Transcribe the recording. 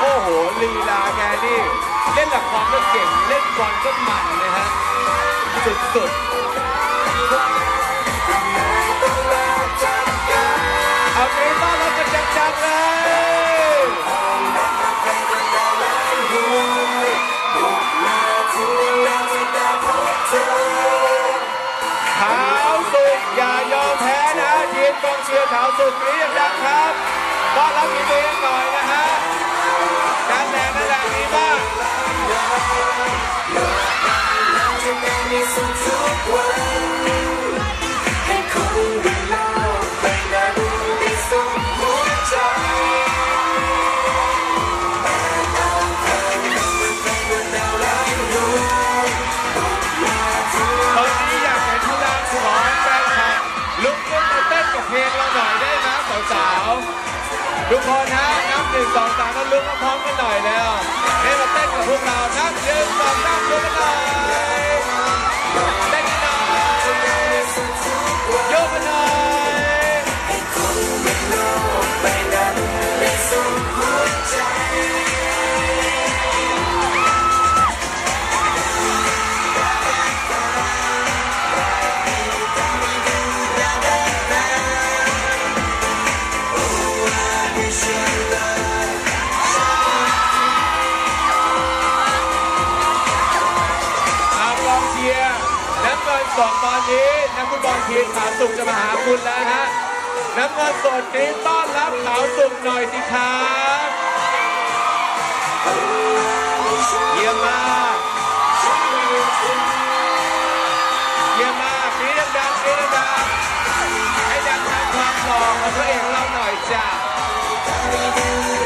โอ้โหลีลาแกนี่ เล่นละครก็เก่ง เล่นบอลก็มันนะฮะ สุดๆ เอาใจต้อนรับกันจังๆเลยขาวสุกอย่ายอมแพ้นะทีมกองเชียร์ขาวสุกเรียกดังครับ ต้อนรับอีเวนหน่อยนะฮะการแสดงนั่นแหละดีมากให้คนบนโลกใบนั้นได้สุขหัวใจตอนนี้อยากเห็นพลังของแฟนคลับลุกขึ้นมาเต้นกับเพลงเราหน่อยได้นะสาวๆ ทุกคนนะนับหนึ่งสองสามแล้วลุกมาพร้อมกันหน่อยแล้วให้มาเต้นกับพวกเรานับหนึ่ง อากองเชียร์น้ำเงินสดตอนนี้นักฟุตบอลทีมขาวสุกจะมาหาคุณแล้วฮะน้ำเงินสดกรีดต้อนรับขาวสุกหน่อยสิครับเยี่ยมมากเยี่ยมมากกรีดดังๆกรีดดังๆให้ดังตามความหล่อของพระเอกของเราหน่อยจ้ะ Thank you.